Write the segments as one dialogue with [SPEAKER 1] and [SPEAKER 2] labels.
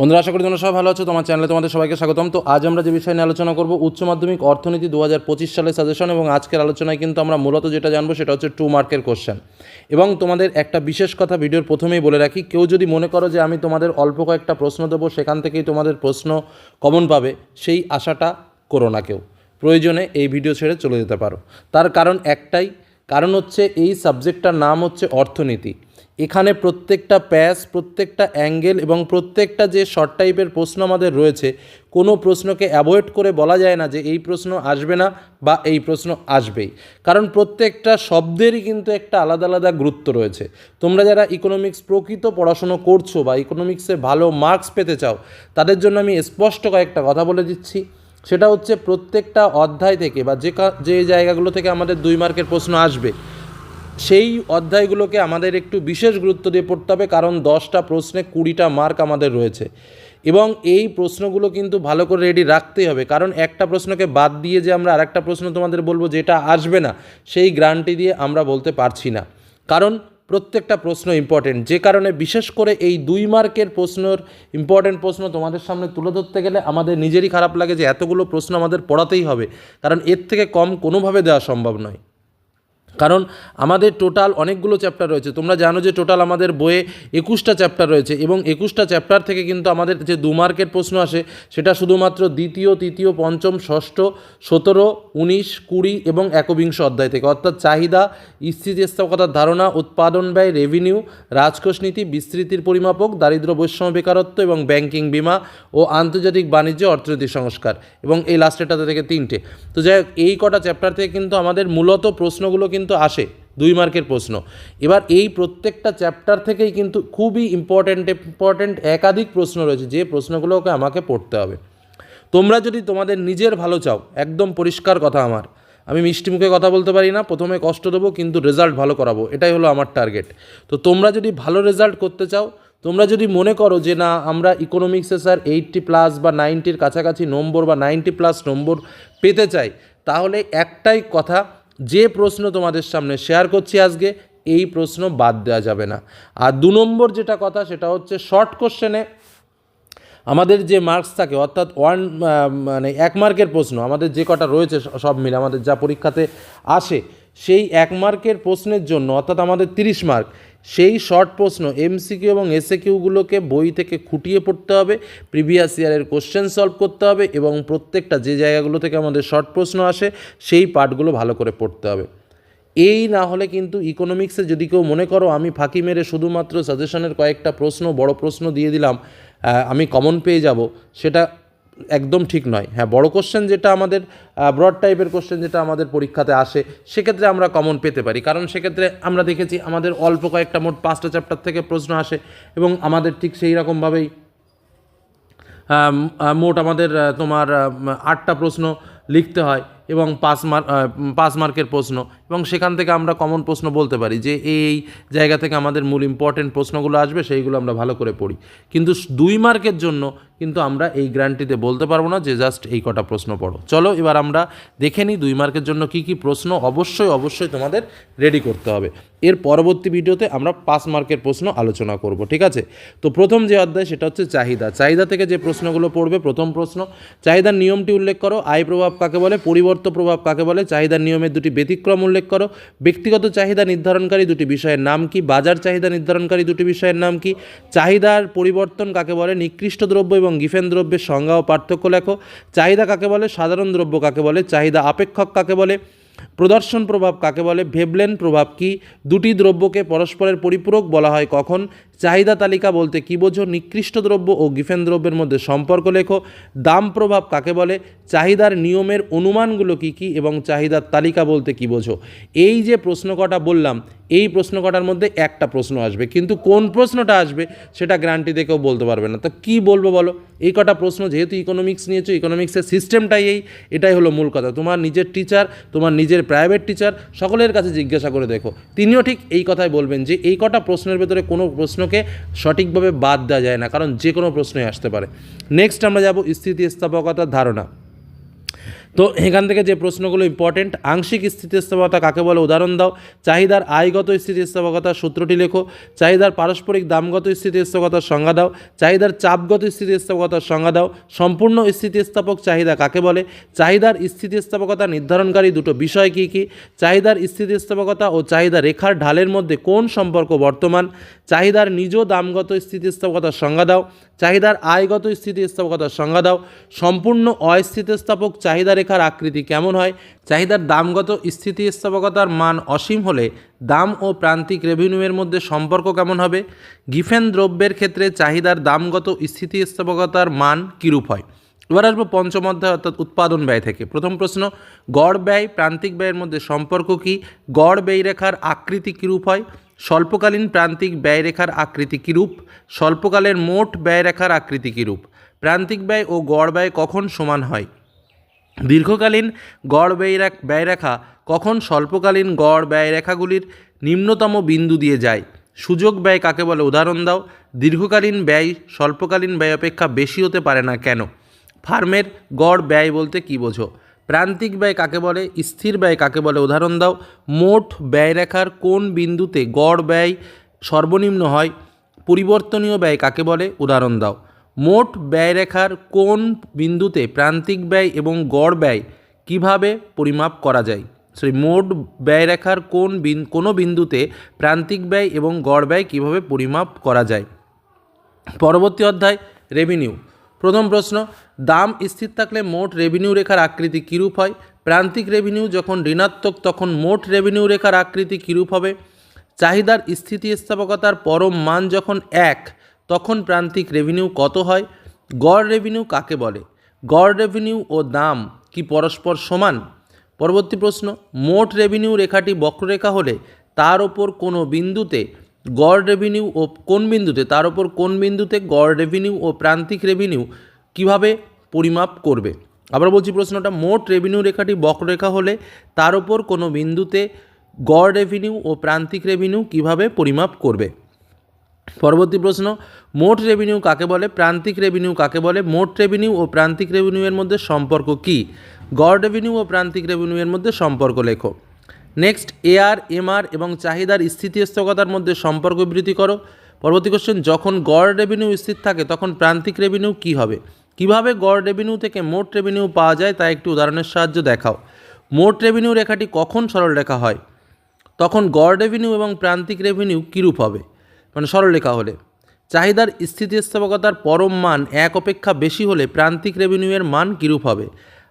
[SPEAKER 1] বন্ধুরা, আশা করি তোমরা সবাই ভালো আছো। তোমার চ্যানেলে তোমাদের সবাইকে স্বাগতম। তো আজ আমরা যে বিষয় নিয়ে আলোচনা করব, উচ্চ মাধ্যমিক অর্থনীতি দু হাজার পঁচিশ সালের সাজেশন এবং আজকের আলোচনায় কিন্তু আমরা মূলত যেটা জানব সেটা হচ্ছে টু মার্কের কোশ্চেন এবং তোমাদের একটা বিশেষ কথা ভিডিওর প্রথমেই বলে রাখি, কেউ যদি মনে করো যে আমি তোমাদের অল্প কয়েকটা প্রশ্ন দেবো, সেখান থেকেই তোমাদের প্রশ্ন কমন পাবে, সেই আশাটা করো না কেউ। প্রয়োজনে এই ভিডিও ছেড়ে চলে যেতে পারো। তার কারণ একটাই, কারণ হচ্ছে এই সাবজেক্টটার নাম হচ্ছে অর্থনীতি। এখানে প্রত্যেকটা প্যাস প্রত্যেকটা অ্যাঙ্গেল এবং প্রত্যেকটা যে শর্ট টাইপের প্রশ্ন আমাদের রয়েছে, কোনো প্রশ্নকে অ্যাভয়েড করে বলা যায় না যে এই প্রশ্ন আসবে না বা এই প্রশ্ন আসবেই। কারণ প্রত্যেকটা শব্দেরই কিন্তু একটা আলাদা আলাদা গুরুত্ব রয়েছে। তোমরা যারা ইকোনমিক্স প্রকৃত পড়াশুনো করছ বা ইকোনমিক্সে ভালো মার্কস পেতে চাও, তাদের জন্য আমি স্পষ্ট কয়েকটা কথা বলে দিচ্ছি। সেটা হচ্ছে প্রত্যেকটা অধ্যায় থেকে বা যে যে জায়গাগুলো থেকে আমাদের দুই মার্কের প্রশ্ন আসবে সেই অধ্যায়গুলোকে আমাদের একটু বিশেষ গুরুত্ব দিয়ে পড়তে হবে, কারণ দশটা প্রশ্নে কুড়িটা মার্ক আমাদের রয়েছে। এবং এই প্রশ্নগুলো কিন্তু ভালো করে রেডি রাখতেই হবে, কারণ একটা প্রশ্নকে বাদ দিয়ে যে আমরা আরেকটা প্রশ্ন তোমাদের বলব যেটা আসবে না, সেই গ্রান্টি দিয়ে আমরা বলতে পারছি না। কারণ প্রত্যেকটা প্রশ্ন ইম্পর্টেন্ট যে কারণে বিশেষ করে এই দুই মার্কের প্রশ্নর ইম্পর্টেন্ট প্রশ্ন তোমাদের সামনে তুলে ধরতে গেলে আমাদের নিজেরই খারাপ লাগে যে এতগুলো প্রশ্ন আমাদের পড়াতেই হবে, কারণ এর থেকে কম কোনোভাবে দেওয়া সম্ভব নয়। কারণ আমাদের টোটাল অনেকগুলো চ্যাপ্টার রয়েছে। তোমরা জানো যে টোটাল আমাদের বইয়ে একুশটা চ্যাপ্টার রয়েছে এবং একুশটা চ্যাপ্টার থেকে কিন্তু আমাদের যে দু মার্কের প্রশ্ন আসে, সেটা শুধুমাত্র দ্বিতীয়, তৃতীয়, পঞ্চম, ষষ্ঠ, সতেরো, উনিশ, কুড়ি এবং একবিংশ অধ্যায় থেকে। অর্থাৎ চাহিদা স্থিতিস্থাপকতার ধারণা, উৎপাদন ব্যয় রেভিনিউ রাজকোষ নীতি, বিস্তৃতির পরিমাপক, দারিদ্র বৈষম্য বেকারত্ব এবং ব্যাংকিং বিমা ও আন্তর্জাতিক বাণিজ্য অর্থনৈতিক সংস্কার এবং এই লাস্টেরটাতে থেকে তিনটে। তো যাই এই কটা চ্যাপ্টার থেকে কিন্তু আমাদের মূলত প্রশ্নগুলো কিন্তু আসে, দুই মার্কের প্রশ্ন। এবার এই প্রত্যেকটা চ্যাপ্টার থেকেই কিন্তু খুবই ইম্পর্ট্যান্ট ইম্পর্ট্যান্ট একাধিক প্রশ্ন রয়েছে, যে প্রশ্নগুলোকে আমাকে পড়তে হবে। তোমরা যদি তোমাদের নিজের ভালো চাও, একদম পরিষ্কার কথা আমার। আমি মিষ্টি মুখে কথা বলতে পারি না, প্রথমে কষ্ট দেবো, কিন্তু রেজাল্ট ভালো করাবো, এটাই হলো আমার টার্গেট তো তোমরা যদি ভালো রেজাল্ট করতে চাও, তোমরা যদি মনে করো যে না, আমরা ইকোনমিক্সে স্যার এইটটি প্লাস বা নাইনটির কাছাকাছি নম্বর বা নাইনটি প্লাস নম্বর পেতে চাই, তাহলে একটাই কথা যে প্রশ্ন তোমাদের সামনে শেয়ার করছি আজকে, এই প্রশ্ন বাদ দেওয়া যাবে না। আর দু নম্বর যেটা কথা, সেটা হচ্ছে শর্ট কোশ্চেনে আমাদের যে মার্কস থাকে, অর্থাৎ ওয়ান মানে এক মার্কের প্রশ্ন, আমাদের যে কটা রয়েছে সব মিলে, আমাদের যা পরীক্ষাতে আসে সেই এক মার্কের প্রশ্নের জন্য, অর্থাৎ আমাদের তিরিশ মার্ক, সেই শর্ট প্রশ্ন এমসিকিউ এবং এসএকিউগুলোকে বই থেকে খুঁটিয়ে পড়তে হবে, প্রিভিয়াস ইয়ারের কোশ্চেন সলভ করতে হবে এবং প্রত্যেকটা যে জায়গাগুলো থেকে আমাদের শর্ট প্রশ্ন আসে, সেই পার্টগুলো ভালো করে পড়তে হবে। এই না হলে কিন্তু ইকোনমিক্সে যদি কেউ মনে করো আমি ফাঁকি মেরে শুধুমাত্র সাজেশনের কয়েকটা প্রশ্ন, বড় প্রশ্ন দিয়ে দিলাম আমি কমন পেয়ে যাব, সেটা একদম ঠিক নয়। হ্যাঁ বড় কোশ্চেন যেটা আমাদের ব্রড টাইপের কোশ্চেন যেটা আমাদের পরীক্ষাতে আসে, সেক্ষেত্রে আমরা কমন পেতে পারি। কারণ সেক্ষেত্রে আমরা দেখেছি আমাদের অল্প কয়েকটা মোট পাঁচটা চ্যাপ্টার থেকে প্রশ্ন আসে এবং আমাদের ঠিক সেই রকমভাবেই মোট আমাদের তোমার আটটা প্রশ্ন লিখতে হয় এবং পাঁচ মার্ক পাঁচ মার্কের প্রশ্ন। এবং সেখান থেকে আমরা কমন প্রশ্ন বলতে পারি যে এই জায়গা থেকে আমাদের মূল ইম্পর্টেন্ট প্রশ্নগুলো আসবে, সেইগুলো আমরা ভালো করে পড়ি। কিন্তু দুই মার্কের জন্য কিন্তু আমরা এই গ্যারান্টিতে বলতে পারব না যে জাস্ট এই কটা প্রশ্ন পড়ো। চলো এবার আমরা দেখে নিই দুই মার্কের জন্য কি কি প্রশ্ন অবশ্যই অবশ্যই তোমাদের রেডি করতে হবে। এর পরবর্তী ভিডিওতে আমরা পাঁচ মার্কের প্রশ্ন আলোচনা করব, ঠিক আছে? তো প্রথম যে অধ্যায় সেটা হচ্ছে চাহিদা। চাহিদা থেকে যে প্রশ্নগুলো পড়বে, প্রথম প্রশ্ন, চাহিদার নিয়মটি উল্লেখ করো, আয় প্রভাব কাকে বলে, পরিবর্ত প্রভাব কাকে বলে, চাহিদার নিয়মের দুটি ব্যতিক্রম উল্লেখ করো, ব্যক্তিগত চাহিদা নির্ধারণকারী দুটি বিষয়ের নাম কি, বাজার চাহিদা নির্ধারণকারী দুটি বিষয়ের নাম কি, চাহিদার পরিবর্তন কাকে বলে, নিকৃষ্ট দ্রব্য এবং গিফেন দ্রব্যের সংজ্ঞা ও পার্থক্য লেখো। চাহিদা কাকে বলে? সাধারণ দ্রব্য কাকে বলে? চাহিদা আপেক্ষক কাকে বলে? প্রদর্শন প্রভাব কাকে বলে? ভেবলেন প্রভাব কি? দুটি দ্রব্যকে পরস্পরের পরিপূরক বলা হয় কখন? চাহিদা তালিকা বলতে কী বোঝো? নিকৃষ্ট দ্রব্য ও গিফেন দ্রব্যের মধ্যে সম্পর্ক লেখো। দাম প্রভাব কাকে বলে? চাহিদার নিয়মের অনুমানগুলো কী কী এবং চাহিদার তালিকা বলতে কী বোঝো? এই যে প্রশ্ন কটা বললাম, এই প্রশ্ন কটার মধ্যে একটা প্রশ্ন আসবে। কিন্তু কোন প্রশ্নটা আসবে সেটা গ্যারান্টি দেখেও বলতে পারবে না। তো কী বলব বলো? এই কটা প্রশ্ন যেহেতু ইকোনমিক্স নিয়েছো ইকোনমিক্সের সিস্টেমটাই এই, এটাই হলো মূল কথা। তোমার নিজের টিচার তোমার নিজের প্রাইভেট টিচার সকলের কাছে জিজ্ঞাসা করে দেখো। তিনিও ঠিক এই কথাই বলবেন যে এই কটা প্রশ্নের ভেতরে কোনো প্রশ্নকে সঠিকভাবে বাদ দেওয়া যায় না, কারণ যে কোনো প্রশ্নই আসতে পারে। নেক্সট আমরা যাব স্থিতিস্থাপকতার ধারণা। তো এখান থেকে যে প্রশ্নগুলো ইম্পর্টেন্ট আংশিক স্থিতিস্থাপকতা কাকে বলে? উদাহরণ দাও। চাহিদার আয়গত স্থিতিস্থাপকতার সূত্রটি লেখো। চাহিদার পারস্পরিক দামগত স্থিতিস্থাপকতার সংজ্ঞা দাও। চাহিদার চাপগত স্থিতিস্থাপকতার সংজ্ঞা দাও। সম্পূর্ণ স্থিতিস্থাপক চাহিদা কাকে বলে? চাহিদার স্থিতিস্থাপকতা নির্ধারণকারী দুটো বিষয় কী কী? চাহিদার স্থিতিস্থাপকতা ও চাহিদা রেখার ঢালের মধ্যে কোন সম্পর্ক বর্তমান? চাহিদার নিজ দামগত স্থিতিস্থাপকতার সংজ্ঞা দাও, চাহিদার আয়গত স্থিতিস্থাপকতার সংজ্ঞা দাও, সম্পূর্ণ অস্থিতিস্থাপক চাহিদা রেখার আকৃতি কেমন হয়? চাহিদার দামগত স্থিতিস্থাপকতার মান অসীম হলে দাম ও প্রান্তিক রেভিনিউয়ের মধ্যে সম্পর্ক কেমন হবে? গিফেন দ্রব্যের ক্ষেত্রে চাহিদার দামগত স্থিতিস্থাপকতার মান কীরূপ হয়? এবার আসব পঞ্চম অধ্যায়, অর্থাৎ উৎপাদন ব্যয় থেকে। প্রথম প্রশ্ন, গড় ব্যয় প্রান্তিক ব্যয়ের মধ্যে সম্পর্ক কি? গড় ব্যয় রেখার আকৃতি কীরূপ হয়? স্বল্পকালীন প্রান্তিক ব্যয় রেখার আকৃতি কীরূপ? স্বল্পকালের মোট ব্যয় রেখার আকৃতি কীরূপ? প্রান্তিক ব্যয় ও গড় ব্যয় কখন সমান হয়? দীর্ঘকালীন গড় ব্যয় রেখ- ব্যয়রেখা কখন স্বল্পকালীন গড় ব্যয়রেখাগুলির নিম্নতম বিন্দু দিয়ে যায়? সুযোগ ব্যয় কাকে বলে? উদাহরণ দাও। দীর্ঘকালীন ব্যয় স্বল্পকালীন ব্যয় অপেক্ষা বেশি হতে পারে না কেন? ফার্মের গড় ব্যয় বলতে কী বোঝো? প্রান্তিক ব্যয় কাকে বলে? স্থির ব্যয় কাকে বলে? উদাহরণ দাও। মোট ব্যয় রেখার কোন বিন্দুতে গড় ব্যয় সর্বনিম্ন হয়? পরিবর্তনীয় ব্যয় কাকে বলে? উদাহরণ দাও। মোট ব্যয় রেখার কোন বিন্দুতে প্রান্তিক ব্যয় এবং গড় ব্যয় কীভাবে পরিমাপ করা যায়? সরি, মোট ব্যয় রেখার কোন বিন, কোনো বিন্দুতে প্রান্তিক ব্যয় এবং গড় ব্যয় কীভাবে পরিমাপ করা যায়? পরবর্তী অধ্যায় রেভিনিউ প্রথম প্রশ্ন, দাম স্থির থাকলে মোট রেভিনিউ রেখার আকৃতি কীরূপ হয়? প্রান্তিক রেভিনিউ যখন ঋণাত্মক, তখন মোট রেভিনিউ রেখার আকৃতি কীরূপ হবে? চাহিদার স্থিতিস্থাপকতার পরম মান যখন এক, তখন প্রান্তিক রেভিনিউ কত হয়? গড় রেভিনিউ কাকে বলে? গড় রেভিনিউ ও দাম কি পরস্পর সমান? পরবর্তী প্রশ্ন, মোট রেভিনিউ রেখাটি বক্ররেখা হলে তার ওপর কোনো বিন্দুতে গড় রেভিনিউ ও কোন বিন্দুতে, তার ওপর কোন বিন্দুতে গড় রেভিনিউ ও প্রান্তিক রেভিনিউ কীভাবে পরিমাপ করবে? আবার বলছি প্রশ্নটা, মোট রেভিনিউ রেখাটি বক্ররেখা হলে তার ওপর কোনো বিন্দুতে গড় রেভিনিউ ও প্রান্তিক রেভিনিউ কীভাবে পরিমাপ করবে? পরবর্তী প্রশ্ন, মোট রেভিনিউ কাকে বলে, প্রান্তিক রেভিনিউ কাকে বলে, মোট রেভিনিউ ও প্রান্তিক রেভিনিউয়ের মধ্যে সম্পর্ক কি? গড় রেভিনিউ ও প্রান্তিক রেভিনিউয়ের মধ্যে সম্পর্ক লেখো। নেক্সট এআর এমআর এবং চাহিদার স্থিতিস্থকতার মধ্যে সম্পর্ক বৃদ্ধি করো। পরবর্তী কোশ্চেন যখন গড় রেভিনিউ স্থির থাকে, তখন প্রান্তিক রেভিনিউ কী হবে? কীভাবে গড় রেভিনিউ থেকে মোট রেভিনিউ পাওয়া যায় তা একটি উদাহরণের সাহায্য দেখাও। মোট রেভিনিউ রেখাটি কখন সরল রেখা হয়? তখন গড় রেভিনিউ এবং প্রান্তিক রেভিনিউ কীরূপ হবে? মানে সরলরেখা হলে। চাহিদার স্থিতিস্থাপকতার পরম মান এক অপেক্ষা বেশি হলে প্রান্তিক রেভিনিউয়ের মান কীরূপ হবে?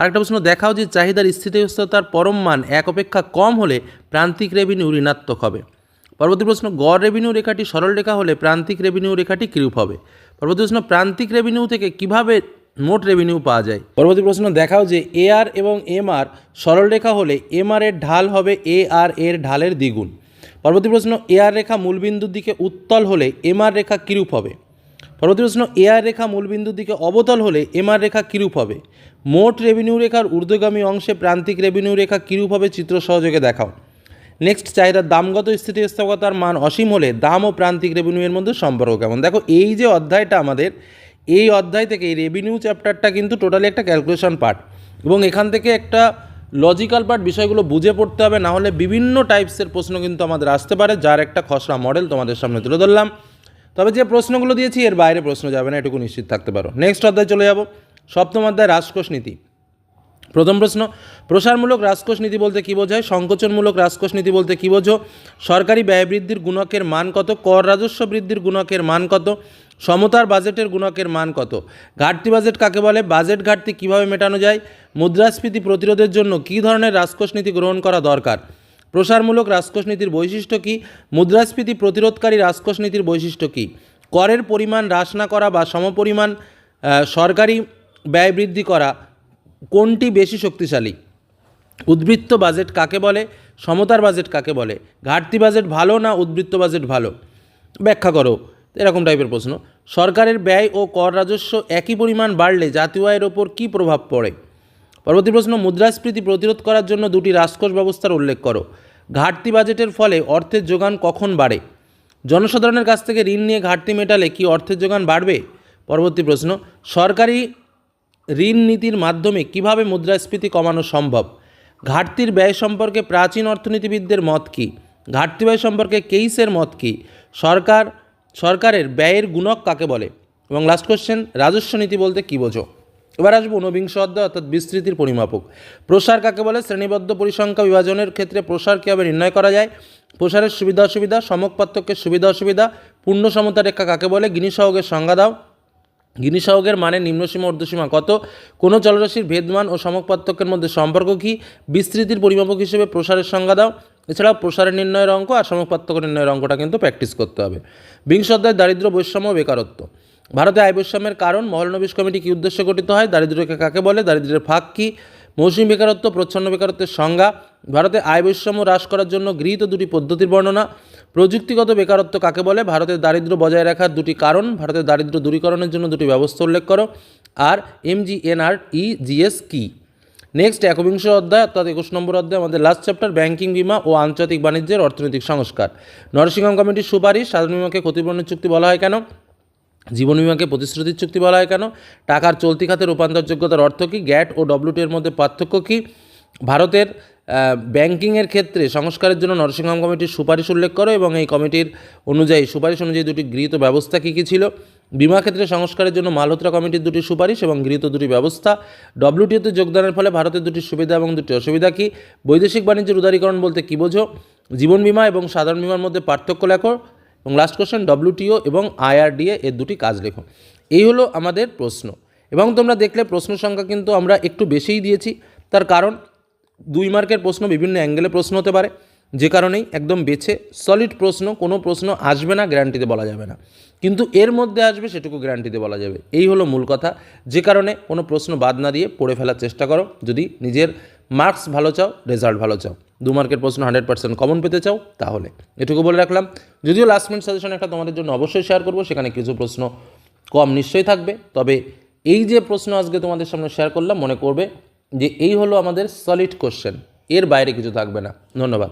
[SPEAKER 1] আরেকটা প্রশ্ন, দেখাও যে চাহিদার স্থিতিস্থাপকতার পরম মান এক অপেক্ষা কম হলে প্রান্তিক রেভিনিউ ঋণাত্মক হবে। পরবর্তী প্রশ্ন, গড় রেভিনিউ রেখাটি সরল রেখা হলে প্রান্তিক রেভিনিউ রেখাটি কীরূপ হবে? পরবর্তী প্রশ্ন, প্রান্তিক রেভিনিউ থেকে কীভাবে মোট রেভিনিউ পাওয়া যায়? পরবর্তী প্রশ্ন, দেখাও যে এ আর এবং এম আর সরল রেখা হলে এম আর এর ঢাল হবে এ আর এর ঢালের দ্বিগুণ। পরবর্তী প্রশ্ন এ আর রেখা মূলবিন্দুর দিকে উত্তল হলে এম আর রেখা কীরূপ হবে? পরবর্তী প্রশ্ন এ আর রেখা মূলবিন্দুর দিকে অবতল হলে এম আর রেখা কীরূপ হবে? মোট রেভিনিউ রেখার ঊর্ধ্বগামী অংশে প্রান্তিক রেভিনিউ রেখা কীরূপ হবে চিত্র সহযোগে দেখাও। নেক্সট চাহিদার দামগত স্থিতিস্থাপকতার মান অসীম হলে দাম ও প্রান্তিক রেভিনিউয়ের মধ্যে সম্পর্ক কেমন? দেখো, এই যে অধ্যায়টা আমাদের, এই অধ্যায় থেকে এই রেভিনিউ চ্যাপ্টারটা কিন্তু টোটালি একটা ক্যালকুলেশন পার্ট এবং এখান থেকে একটা লজিক্যাল পার্ট বিষয়গুলো বুঝে পড়তে হবে, না হলে বিভিন্ন টাইপসের প্রশ্ন কিন্তু আমাদের আসতে পারে, যার একটা খসড়া মডেল তোমাদের সামনে তুলে ধরলাম। তবে যে প্রশ্নগুলো দিয়েছি, এর বাইরে প্রশ্ন যাবে না, এটুকু নিশ্চিত থাকতে পারো। নেক্সট অধ্যায় চলে যাব। সপ্তম অধ্যায়, রাজকোষ নীতি। প্রথম প্রশ্ন, প্রসারমূলক রাজকোষ নীতি বলতে কী বোঝায়? সংকোচনমূলক রাজকোষ নীতি বলতে কী বোঝো? সরকারি ব্যয় বৃদ্ধির গুণকের মান কত? কর রাজস্ব বৃদ্ধির গুণকের মান কত? সমতার বাজেটের গুণকের মান কত? ঘাটতি বাজেট কাকে বলে? বাজেট ঘাটতি কীভাবে মেটানো যায়? মুদ্রাস্ফীতি প্রতিরোধের জন্য কী ধরনের রাজকোষ নীতি গ্রহণ করা দরকার? প্রসারমূলক রাজকোষ নীতির বৈশিষ্ট্য কী? মুদ্রাস্ফীতি প্রতিরোধকারী রাজকোষ নীতির বৈশিষ্ট্য কী? করের পরিমাণ হ্রাস না করা বা সমপরিমাণ সরকারি ব্যয় বৃদ্ধি করা কোনটি বেশি শক্তিশালী? উদ্বৃত্ত বাজেট কাকে বলে? সমতার বাজেট কাকে বলে? ঘাটতি বাজেট ভালো না উদ্বৃত্ত বাজেট ভালো? ব্যাখ্যা করো। এরকম টাইপের প্রশ্ন। সরকারের ব্যয় ও কর রাজস্ব একই পরিমাণ বাড়লে জাতীয় আয়ের ওপর কী প্রভাব পড়ে? পরবর্তী প্রশ্ন, মুদ্রাস্ফীতি প্রতিরোধ করার জন্য দুটি রাজকোষ ব্যবস্থার উল্লেখ করো। ঘাটতি বাজেটের ফলে অর্থের যোগান কখন বাড়ে? জনসাধারণের কাছ থেকে ঋণ নিয়ে ঘাটতি মেটালে কি অর্থের যোগান বাড়বে? পরবর্তী প্রশ্ন, সরকারি ঋণ নীতির মাধ্যমে কীভাবে মুদ্রাস্ফীতি কমানো সম্ভব? ঘাটতির ব্যয় সম্পর্কে প্রাচীন অর্থনীতিবিদদের মত কী? ঘাটতি ব্যয় সম্পর্কে কেইসের মত কী? সরকার, সরকারের ব্যয়ের গুণক কাকে বলে? এবং লাস্ট কোশ্চেন রাজস্ব নীতি বলতে কী বোঝো? এবার আসব ঊনবিংশ অধ্যায়, অর্থাৎ বিস্তৃতির পরিমাপক। প্রসার কাকে বলে? শ্রেণীবদ্ধ পরিসংখ্যা বিভাজনের ক্ষেত্রে প্রসার কীভাবে নির্ণয় করা যায়? প্রসারের সুবিধা অসুবিধা, সমক পার্থক্যের সুবিধা অসুবিধা, পূর্ণ সমতা রেখা কাকে বলে? গিনি সহগের সংজ্ঞা দাও। গিনি সহগের মানে নিম্নসীমা ঊর্ধ্বসীমা কত? কোনো জলরাশির ভেদমান ও সমক পার্থক্যের মধ্যে সম্পর্ক কী? বিস্তৃতির পরিমাপক হিসেবে প্রসারের সংজ্ঞা দাও। এছাড়াও প্রসারের নির্ণয়ের অঙ্ক আর সমক পার্থক্য নির্ণয়ের অঙ্কটা কিন্তু প্র্যাকটিস করতে হবে। বিংশ অধ্যায়, দারিদ্র বৈষম্য বেকারত্ব। ভারতে আয় বৈষম্যের কারণ, মহলনবিশ কমিটি কী উদ্দেশ্যে গঠিত হয়, দারিদ্র্যকে কাকে বলে, দারিদ্র্যের ফাঁক কী, মৌসুমী বেকারত্ব, প্রচ্ছন্ন বেকারত্বের সংজ্ঞা, ভারতে আয় বৈষম্য হ্রাস করার জন্য গৃহীত দুটি পদ্ধতির বর্ণনা, প্রযুক্তিগত বেকারত্ব কাকে বলে, ভারতের দারিদ্র্য বজায় রাখার দুটি কারণ, ভারতের দারিদ্র্য দূরীকরণের জন্য দুটি ব্যবস্থা উল্লেখ করো, আর এমজিএনআর ই জিএস কী? নেক্সট একবিংশ অধ্যায়, অর্থাৎ একুশ নম্বর অধ্যায়, আমাদের লাস্ট চ্যাপ্টার ব্যাংকিং বিমা ও আন্তর্জাতিক বাণিজ্যের অর্থনৈতিক সংস্কার। নরসিংহম কমিটির সুপারিশ সাধারণ বিমাকে ক্ষতিপূরণের চুক্তি বলা হয় কেন? জীবন বিমাকে প্রতিশ্রুতির চুক্তি বলা হয় কেন? টাকার চলতি খাতে রূপান্তরযোগ্যতার অর্থ কী? গ্যাট ও ডব্লিউটি এর মধ্যে পার্থক্য কী? ভারতের ব্যাংকিংয়ের ক্ষেত্রে সংস্কারের জন্য নরসিংহম কমিটির সুপারিশ উল্লেখ করো এবং এই কমিটির অনুযায়ী, সুপারিশ অনুযায়ী দুটি গৃহীত ব্যবস্থা কী কী ছিল? বিমা ক্ষেত্রে সংস্কারের জন্য মালহোত্রা কমিটির দুটি সুপারিশ এবং গৃহীত দুটি ব্যবস্থা। ডব্লিউটিওতে যোগদানের ফলে ভারতের দুটি সুবিধা এবং দুটি অসুবিধা কী? বৈদেশিক বাণিজ্যের উদারীকরণ বলতে কী বোঝো? জীবন বিমা এবং সাধারণ বিমার মধ্যে পার্থক্য লেখো। এবং লাস্ট কোশ্চেন ডব্লিউটিও এবং আইআরডিএ এর দুটি কাজ লেখো। এই হলো আমাদের প্রশ্ন। এবং তোমরা দেখলে প্রশ্ন সংখ্যা কিন্তু আমরা একটু বেশিই দিয়েছি। তার কারণ দুই মার্কের প্রশ্ন বিভিন্ন অ্যাঙ্গেলে প্রশ্ন হতে পারে। যে কারণেই একদম বেছে সলিড প্রশ্ন, কোনো প্রশ্ন আসবে না গ্যারান্টিতে বলা যাবে না। কিন্তু এর মধ্যে আসবে, সেটুকু গ্যারান্টিতে বলা যাবে। এই হলো মূল কথা। যে কারণে কোনো প্রশ্ন বাদ না দিয়ে পড়ে ফেলার চেষ্টা করো। যদি নিজের মার্কস ভালো চাও রেজাল্ট ভালো চাও। দু মার্কের প্রশ্ন হান্ড্রেড পার্সেন্ট কমন পেতে চাও, তাহলে এটুকু বলে রাখলাম। যদিও লাস্ট মিনিট সাজেশন একটা তোমাদের জন্য অবশ্যই শেয়ার করব, সেখানে কিছু প্রশ্ন কম নিশ্চয়ই থাকবে। তবে এই যে প্রশ্ন আজকে তোমাদের সামনে শেয়ার করলাম, মনে করবে যে এই হলো আমাদের সলিড কোশ্চেন এর বাইরে কিছু থাকবে না। ধন্যবাদ।